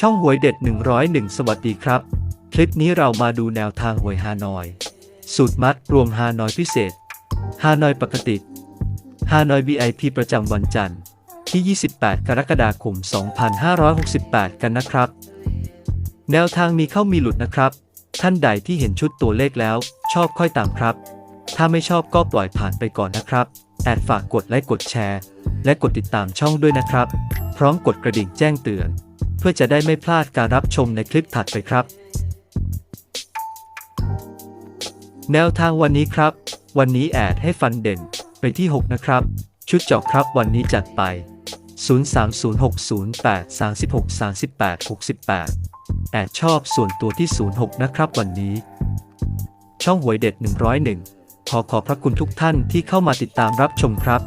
ช่องหวยเด็ด 101 สวัสดีครับ คลิปนี้เรามาดูแนวทางหวยฮานอย สูตรมัดรวมฮานอยพิเศษฮานอยปกติฮานอย VIP ประจำวันจันทร์ที่ 28 กรกฎาคม 2568 กันนะครับ แนวทางมีเข้ามีหลุดนะครับ ท่านใดที่เห็นชุดตัวเลขแล้ว ชอบค่อยตามครับ ถ้าไม่ชอบก็ปล่อยผ่านไปก่อนนะครับแอดฝากกดไลค์กดแชร์ และกดติดตามช่องด้วยนะครับ พร้อมกดกระดิ่งแจ้งเตือน เพื่อจะได้ไม่พลาดการรับชมในคลิปถัดไปครับ แนวทางวันนี้ครับ วันนี้แอดให้ฟันเด่นไปที่ 6 นะครับ ชุดเจาะครับวันนี้จัดไป 030608 36 38 68 แอดชอบส่วนตัวที่ 06 นะครับวันนี้ ช่องหวยเด็ด 101 ขอขอบพระคุณทุกท่านที่เข้ามาติดตามรับชมครับ